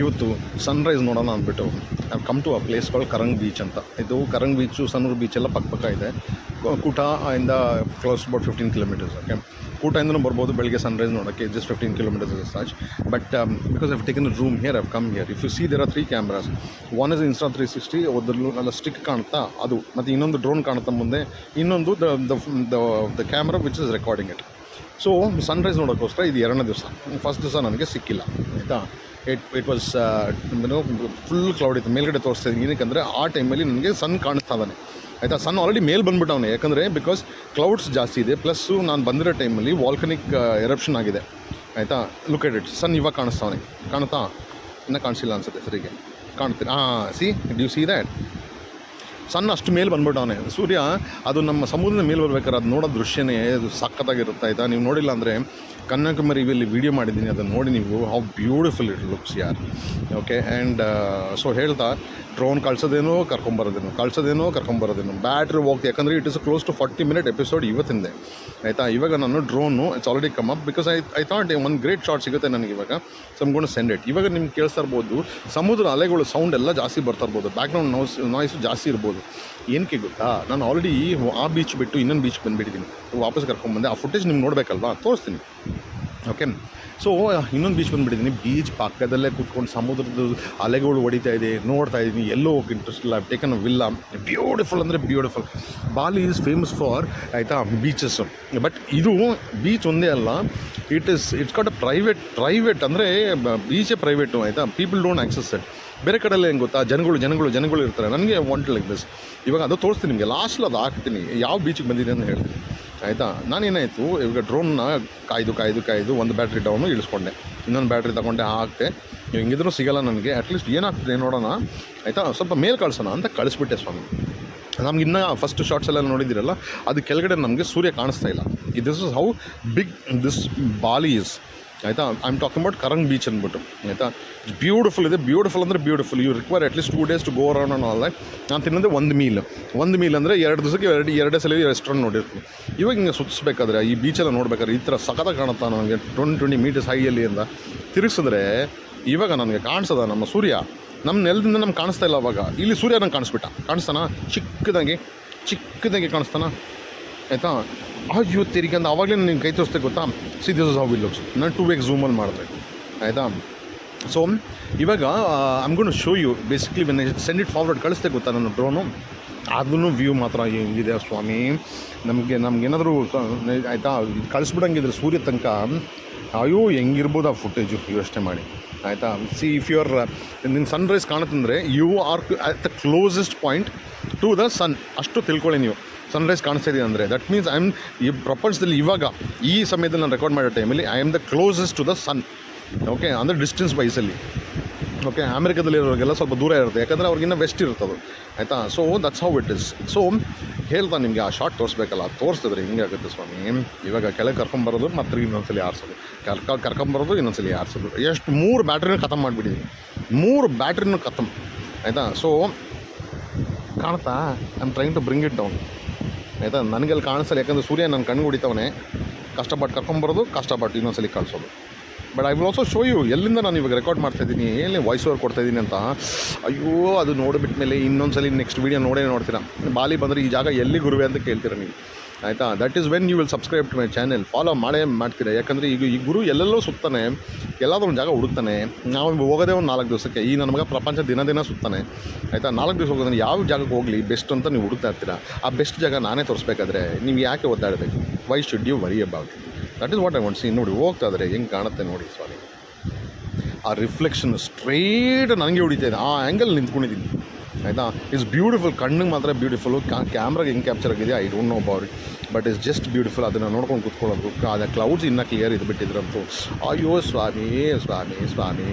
ಇವತ್ತು ಸನ್ರೈಸ್ ನೋಡೋಣ ಅಂದ್ಬಿಟ್ಟು I come to a place call Karang beach ಅಂತ. ಇದು ಕರಂಗ್ ಬೀಚು ಸನ್ನೂರು ಬೀಚ್ ಎಲ್ಲ ಪಕ್ಕ ಪಕ್ಕ ಇದೆ. ಕೂಟ ಇಂದ close about fifteen kilometres okay ಕೂಟದಿಂದನೂ ಬರ್ಬೋದು ಬೆಳಗ್ಗೆ ಸನ್ರೈಸ್ ನೋಡೋಕ್ಕೆ just fifteen kilometres is such but because I've taken room here I've come here if you see there are three cameras one is insta three sixty ಒಂದು ಅಲ್ಲ stick ಕಾಣ್ತಾ ಅದು. ಮತ್ತು ಇನ್ನೊಂದು drone ಕಾಣುತ್ತಾ ಮುಂದೆ. ಇನ್ನೊಂದು the the camera which is recording it so sunrise ನೋಡೋಕ್ಕೋಸ್ಕರ ಇದು ಎರಡನೇ ದಿವಸ. ಫಸ್ಟ್ ದಿವಸ ನನಗೆ ಸಿಕ್ಕಿಲ್ಲ, ಆಯಿತಾ? It it was full cloud ಇತ್ತು. ಮೇಲ್ಗಡೆ ತೋರಿಸ್ತಾ ಇದ್ದೀನಿ. ಏನಕ್ಕೆ ಆ ಟೈಮಲ್ಲಿ ನನಗೆ ಸನ್ ಕಾಣಿಸ್ತಾ ಇದ್ದಾನೆ. ಆಯಿತಾ? ಸನ್ ಆಲ್ರೆಡಿ ಮೇಲೆ ಬಂದ್ಬಿಟ್ಟವನೆ. ಯಾಕಂದರೆ ಬಿಕಾಸ್ ಕ್ಲೌಡ್ಸ್ ಜಾಸ್ತಿ ಇದೆ. ಪ್ಲಸ್ಸು ನಾನು ಬಂದಿರೋ ಟೈಮಲ್ಲಿ ವಾಲ್ಕನಿಕ್ ಎರಪ್ಷನ್ ಆಗಿದೆ. ಆಯಿತಾ? ಲುಕ್ ಎಟ್ ಇಟ್ ಸನ್ ಇವಾಗ ಕಾಣಿಸ್ತಾವನೆ. ಕಾಣುತ್ತಾ? ಇನ್ನೂ ಕಾಣಿಸಿಲ್ಲ ಅನ್ಸುತ್ತೆ ಸರಿಗೆ. ಕಾಣ್ತೀನಿ ಹಾಂ ಸಿ ಡ್ಯೂ ಸಿ ದ್ಯಾಟ್ ಸಣ್ಣ ಅಷ್ಟು ಮೇಲೆ ಬಂದ್ಬಿಟ್ಟವನೆ. ಸೂರ್ಯ, ಅದು ನಮ್ಮ ಸಮುದ್ರದ ಮೇಲೆ ಬರ್ಬೇಕಾದ್ರೆ ಅದು ನೋಡೋ ದೃಶ್ಯನೇ ಅದು ಸಖತ್ತಾಗಿರುತ್ತೆ. ಆಯಿತಾ? ನೀವು ನೋಡಿಲ್ಲ ಅಂದರೆ ಕನ್ಯಾಕುಮಾರಿಯಲ್ಲಿ ವಿಡಿಯೋ ಮಾಡಿದ್ದೀನಿ, ಅದನ್ನು ನೋಡಿ ನೀವು ಹೌ ಬ್ಯೂಟಿಫುಲ್ ಇಟ್ ಲುಕ್ಸ್ ಯಾರ್ ಓಕೆ ಆ್ಯಂಡ್ ಸೊ ಹೇಳ್ತಾ ಡ್ರೋನ್ ಕಳ್ಸೋದೇನೋ, ಕರ್ಕೊಂಬರೋದೇನೋ, ಕಳ್ಸೋದೇನೋ, ಕರ್ಕೊಂಬರೋದೇನು ಬ್ಯಾಟ್ರಿ ಹೋಗ್ತಿ, ಯಾಕಂದರೆ it is close to forty minute episode ಇವತ್ತಿಂದೆ. ಆಯಿತಾ? ಇವಾಗ ನಾನು drone it's already come up because I I thought ಒಂದು ಗ್ರೇಟ್ ಶಾಟ್ ಸಿಗುತ್ತೆ ನನಗೆ ಇವಾಗ. ಸಮ್ಗೊಂಡು ಸೆಂಡ್ ಇಟ್ ಇವಾಗ ನಿಮ್ಗೆ ಕೇಳಿಸ್ತಾ ಇರ್ಬೋದು, ಸಮುದ್ರ ಅಲೆಗಳು ಸೌಂಡ್ ಎಲ್ಲ ಜಾಸ್ತಿ ಬರ್ತಾ ಇರ್ಬೋದು ಬ್ಯಾಕ್ಗ್ರೌಂಡ್ ನಾಯ್ಸ್ ನಾಯ್ಸು ಜಾಸ್ತಿ ಇರ್ಬೋದು. ಏನಕ್ಕೆ ಗೊತ್ತಾ? ನಾನು ಆಲ್ರೆಡಿ ಆ ಬೀಚ್ ಬಿಟ್ಟು ಇನ್ನೊಂದು ಬೀಚ್ ಬಂದುಬಿಟ್ಟಿದ್ದೀನಿ. ವಾಪಸ್ ಕರ್ಕೊಂಡ್ಬಂದೆ ಆ ಫುಟೇಜ್ ನಿಮ್ಗೆ ನೋಡಬೇಕಲ್ವಾ? ತೋರಿಸ್ತೀನಿ. ಓಕೆ ಸೊ ಇನ್ನೊಂದು ಬೀಚ್ ಬಂದುಬಿಟ್ಟಿದ್ದೀನಿ ಬೀಚ್ ಪಕ್ಕದಲ್ಲೇ ಕೂತ್ಕೊಂಡು ಸಮುದ್ರದ ಅಲೆಗಳು ಹೊಡಿತಾ ಇದೆ, ನೋಡ್ತಾ ಇದ್ದೀನಿ ಎಲ್ಲೋ ಹೋಗಿ ಇಂಟ್ರೆಸ್ಟ್ ಇಲ್ಲ. ಟೇಕನ್ ವಿಲ್ಲ ಬ್ಯೂಟಿಫುಲ್ ಅಂದರೆ beautiful Bali is famous for ಆಯಿತಾ ಬೀಚಸ್ ಬಟ್ ಇದು ಬೀಚ್ ಒಂದೇ ಅಲ್ಲ. It is it's got a private private ಅಂದರೆ ಬೀಚೇ ಪ್ರೈವೇಟು ಆಯಿತಾ. ಪೀಪಲ್ ಡೋಂಟ್ ಆಕ್ಸಸ್ ಇಟ್ ಬೇರೆ ಕಡೆಲ್ಲ ಹೆಂಗೆ ಗೊತ್ತಾ? ಜನಗಳು ಜನಗಳು ಜನಗಳು ಇರ್ತಾರೆ. ನನಗೆ ವಾಂಟ್ ಲೈಕ್ ದಿಸ್ ಇವಾಗ ಅದು ತೋರಿಸ್ತೀನಿ ನಿಮಗೆ. ಲಾಸ್ಟಲ್ಲಿ ಅದು ಹಾಕ್ತೀನಿ. ಯಾವ ಬೀಚಿಗೆ ಬಂದಿದೆ ಅಂತ ಹೇಳ್ತೀನಿ. ಆಯಿತಾ? ನಾನೇನಾಯಿತು, ಇವಾಗ ಡ್ರೋನ್ನ ಕಾಯ್ದು ಕಾಯ್ದು ಕಾಯ್ದು ಒಂದು ಬ್ಯಾಟ್ರಿ ಡೌನು ಇಳಿಸ್ಕೊಂಡೆ. ಇನ್ನೊಂದು ಬ್ಯಾಟ್ರಿ ತಗೊಂಡೆ ಹಾಕ್ತೆ ಹಿಂಗಿದ್ರೂ ಸಿಗಲ್ಲ ನನಗೆ ಅಟ್ಲೀಸ್ಟ್ ಏನಾಗ್ತದೆ ನೋಡೋಣ. ಆಯಿತಾ? ಸ್ವಲ್ಪ ಮೇಲ್ ಕಳ್ಸೋಣ ಅಂತ ಕಳಿಸ್ಬಿಟ್ಟೆ ಸ್ವಾಮಿ. ನಮ್ಗೆ ಇನ್ನೂ ಫಸ್ಟ್ ಶಾರ್ಟ್ಸ್ ಎಲ್ಲ ನೋಡಿದ್ದೀರಲ್ಲ, ಅದು ಕೆಳಗಡೆ ನಮಗೆ ಸೂರ್ಯ ಕಾಣಿಸ್ತಾ ಇಲ್ಲ. This is how big this Bali is ಆಯಿತಾ? I am talking about Karang beach ಅಂದ್ಬಿಟ್ಟು, ಆಯಿತಾ? ಬ್ಯೂಟಿಫುಲ್ ಇದೆ. ಬ್ಯೂಟಿಫುಲ್ ಅಂದರೆ beautiful you require at least two days to go around ಅನ್ನೋ ಅಲ್ಲ ನಾನು ತಿನ್ನೋದೇ ಒಂದು ಮೀಲ್ ಒಂದು ಮೀಲ್ ಅಂದರೆ ಎರಡು ದಿವಸಕ್ಕೆ ಎರಡು, ಎರಡೇ ಸಲ ರೆಸ್ಟೋರೆಂಟ್ ನೋಡಿರ್ತೀನಿ. ಇವಾಗ ಹಿಂಗೆ ಸುತ್ತಿಸ್ಬೇಕಾದ್ರೆ ಈ ಬೀಚೆಲ್ಲ ನೋಡ್ಬೇಕಾದ್ರೆ ಈ ಥರ ಸಖತ್ತಾಗಿ ಕಾಣುತ್ತಾ ನನಗೆ? ಟ್ವೆಂಟಿ ಟ್ವೆಂಟಿ ಮೀಟರ್ಸ್ ಹೈಯಲ್ಲಿ ಅಂತ. ತಿರುಗಿಸಿದ್ರೆ, ಇವಾಗ ನನಗೆ ಕಾಣಿಸದ ನಮ್ಮ ಸೂರ್ಯ? ನಮ್ಮ ನೆಲದಿಂದ ನಮ್ಗೆ ಕಾಣಿಸ್ತಾ ಇಲ್ಲ ಅವಾಗ. ಇಲ್ಲಿ ಸೂರ್ಯ ನಂಗೆ ಕಾಣಿಸ್ಬಿಟ್ಟ. ಕಾಣಿಸ್ತಾನ? ಚಿಕ್ಕದಾಗಿ ಚಿಕ್ಕದಾಗಿ ಕಾಣಿಸ್ತಾನ? ಆಯಿತಾ? ಅಯ್ಯೋ ತೆರಿಗೆ ಅಂತ ಆವಾಗಲೇ ನಿನ್ನ ಕೈ ತೋರಿಸ್ತೆ ಗೊತ್ತಾ? See this is how will looks ನಾನು ಟೂ ವೇಕ್ ಝೂಮಲ್ಲಿ ಮಾಡಿದೆ. ಆಯಿತಾ? ಸೊ ಇವಾಗ ಅಮ್ಗೊಂಡು show you basically when send it forward ಕಳಿಸ್ತೆ ಗೊತ್ತಾ ನನ್ನ ಡ್ರೋನು ಅದನ್ನು ವ್ಯೂ ಮಾತ್ರ ಹೆಂಗಿದೆ ಸ್ವಾಮಿ. ನಮಗೆ, ನಮ್ಗೇನಾದರೂ ಆಯಿತಾ? ಕಳಿಸ್ಬಿಡಂಗಿದ್ರೆ ಸೂರ್ಯ ತನಕ, ಅಯ್ಯೋ, ಹೆಂಗಿರ್ಬೋದು ಆ ಫುಟೇಜು ಯೋಚನೆ ಮಾಡಿ. ಆಯಿತಾ? ಸಿ ಇಫ್ ಯು ಆರ್ ನಿನ್ನ sunrise ಕಾಣುತ್ತಂದರೆ you are at the closest point to the sun ಅಷ್ಟು ತಿಳ್ಕೊಳ್ಳಿ ನೀವು. ಸನ್ರೈಸ್ ಕಾಣಿಸ್ತಾ ಇದೆ ಅಂದರೆ. ದಟ್ ಮೀನ್ಸ್ ಐ ಆಮ್ ಈ ಪ್ರಪಂಚದಲ್ಲಿ ಇವಾಗ, ಈ ಸಮಯದಲ್ಲಿ ನಾನು ರೆಕಾರ್ಡ್ ಮಾಡೋ ಟೈಮಲ್ಲಿ I am the closest to the sun okay ಅಂದರೆ ಡಿಸ್ಟೆನ್ಸ್ ವೈಸಲ್ಲಿ ಓಕೆ ಅಮೆರಿಕದಲ್ಲಿರೋರಿಗೆಲ್ಲ ಸ್ವಲ್ಪ ದೂರ ಇರುತ್ತೆ. ಯಾಕಂದರೆ ಅವ್ರಿಗಿನ್ನ ವೆಸ್ಟ್ ಇರ್ತದೆ ಆಯಿತಾ? So that's how it is so ಹೇಳ್ತಾ ನಿಮಗೆ, ಆ ಶಾರ್ಟ್ ತೋರಿಸ್ಬೇಕಲ್ಲ? ತೋರಿಸಿದ್ರೆ ಹಿಂಗೆ ಆಗುತ್ತೆ ಸ್ವಾಮಿ. ಇವಾಗ ಕೆಳಗೆ ಕರ್ಕೊಂಬರೋದು ಮತ್ತು ಇನ್ನೊಂದ್ಸಲಿ ಆರಿಸೋದು. ಕರ್ಕ ಕರ್ಕೊಂಬರೋದು ಇನ್ನೊಂದ್ಸಲಿ ಆರಿಸೋದು. ಎಷ್ಟು ಮೂರು ಬ್ಯಾಟ್ರಿನೂ ಖತಮ್ ಮಾಡಿಬಿಟ್ಟಿದ್ದೀನಿ ಮೂರು ಬ್ಯಾಟ್ರಿನೂ ಖತಮ್. ಆಯಿತಾ? ಸೊ ಕಾಣ್ತಾ? I am trying to bring it down ಆಯಿತಾ ನನಗೆಲ್ಲಿ ಕಾಣಿಸಲ್ಲ, ಯಾಕಂದರೆ ಸೂರ್ಯ ನನ್ನ ಕಣ್ಣು ಹೊಡಿತವನೆ. ಕಷ್ಟಪಟ್ಟು ಕರ್ಕೊಂಬರೋದು ಕಷ್ಟಪಟ್ಟು ಇನ್ನೊಂದ್ಸಲಿ ಕಳಿಸೋದು. But I will also show you ಎಲ್ಲಿಂದ ನಾನು ಇವಾಗ ರೆಕಾರ್ಡ್ ಮಾಡ್ತಾ ಇದ್ದೀನಿ ಎಲ್ಲಿ ವಾಯ್ಸ್ ಓವರ್ ಕೊಡ್ತಾ ಇದ್ದೀನಿ ಅಂತ. ಅಯ್ಯೋ, ಅದು ನೋಡಿಬಿಟ್ಟ ಮೇಲೆ ಇನ್ನೊಂದ್ಸಲಿ ನೆಕ್ಸ್ಟ್ ವೀಡಿಯೋ ನೋಡೇ ನೋಡ್ತೀರಾ. ಬಾಲಿ ಬಂದರೆ ಈ ಜಾಗ ಎಲ್ಲಿ ಗುರುವೆ ಅಂತ ಕೇಳ್ತೀರಾ ನೀವು. ಆಯಿತಾ? That is when you will subscribe to my channel follow ಮಾಡೇ ಮಾಡ್ತೀರಾ. ಯಾಕಂದರೆ ಈಗ ಈ ಗುರು ಎಲ್ಲೆಲ್ಲೋ ಸುತ್ತಾನೆ ಎಲ್ಲಾದ್ರೂ ಒಂದು ಜಾಗ ಹುಡುಕ್ತಾನೆ. ನಾವು ಹೋಗೋದೇ ಒಂದು ನಾಲ್ಕು ದಿವಸಕ್ಕೆ. ಈ ನನ್ನ ಮಗ ಪ್ರಪಂಚ ದಿನ ದಿನ ಸುತ್ತಾನೆ. ಆಯಿತಾ? ನಾಲ್ಕು ದಿವಸ ಹೋಗೋದ್ರೆ ಯಾವ ಜಾಗಕ್ಕೆ ಹೋಗಲಿ ಬೆಸ್ಟ್ ಅಂತ ನೀವು ಹುಡುಕ್ತಾ ಇರ್ತೀರಾ? ಆ ಬೆಸ್ಟ್ ಜಾಗ ನಾನೇ ತೋರಿಸ್ಬೇಕಾದ್ರೆ ನೀವು ಯಾಕೆ ಒದ್ದಾಡಬೇಕು? Why should you worry about that is what I want see ನೋಡಿ, ಹೋಗ್ತಾ ಇದ್ರೆ. ಹೆಂಗೆ ಕಾಣುತ್ತೆ ನೋಡಿ ಸ್ವಾಮಿ. ಆ ರಿಫ್ಲೆಕ್ಷನ್ ಸ್ಟ್ರೈಟ್ ನನಗೆ ಹೊಡಿತಾ ಇದೆ. ಆ ಆ್ಯಂಗಲ್ ನಿಂತ್ಕೊಂಡಿದ್ದೀನಿ. ಆಯಿತಾ? ಇಟ್ಸ್ ಬ್ಯೂಟಿಫುಲ್ ಕಣ್ಣಿಗೆ ಮಾತ್ರ ಬ್ಯೂಟಿಫುಲ್ ಕ್ಯಾಮ್ರಾಗೆ ಹೆಂಗೆ ಕ್ಯಾಪ್ಚರ್ ಆಗಿದೆ I don't know about but is just beautiful ಅದನ್ನು ನೋಡ್ಕೊಂಡು ಕುತ್ಕೊಳ್ಳೋದು. ಅದೇ ಕ್ಲೌಡ್ಸ್ ಇನ್ನೂ ಕ್ಲಿಯರ್ ಇದು ಬಿಟ್ಟಿದ್ರಂತೂ. ಅಯ್ಯೋ ಸ್ವಾಮಿ ಸ್ವಾಮಿ ಸ್ವಾಮಿ.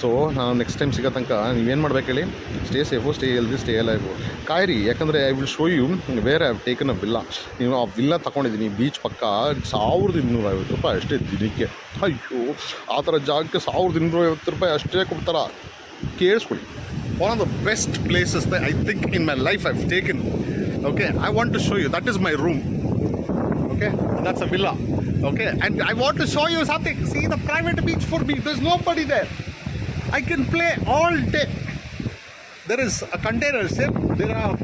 ಸೊ ನಾನು ನೆಕ್ಸ್ಟ್ ಟೈಮ್ ಸಿಗೋ ತನಕ ನೀವೇನು ಮಾಡ್ಬೇಕು ಹೇಳಿ? Stay safe stay healthy stay life ಕಾಯಿರಿ ಯಾಕಂದರೆ I will show you where I've taken a villa ನೀವು ಆ ವಿಲ್ಲ ತೊಗೊಂಡಿದ್ದೀನಿ ಬೀಚ್ ಪಕ್ಕ ಸಾವಿರದ ಇನ್ನೂರೈವತ್ತು ರೂಪಾಯಿ ಅಷ್ಟೇ ದಿನಕ್ಕೆ. ಅಯ್ಯೋ, ಆ ಥರ ಜಾಗಕ್ಕೆ ಸಾವಿರದ ಇನ್ನೂರೈವತ್ತು ರೂಪಾಯಿ ಅಷ್ಟೇ ಕೊಡ್ತಾರ? ಕೇಳಿಸ್ಕೊಳ್ಳಿ. one of the best places that I think in my life I've taken. Okay, I want to show you. That is my room. Okay, that's a villa. Okay, and I want to show you something. See the private beach for me. There's nobody there. I can play all day. There is a container ship. There are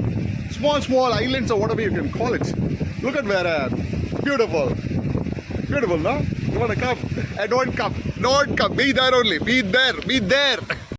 small, small islands or whatever you can call it. Look at where uh, beautiful. Beautiful, no? You wanna come? I don't come. Don't come. Be there only. Be there. Be there.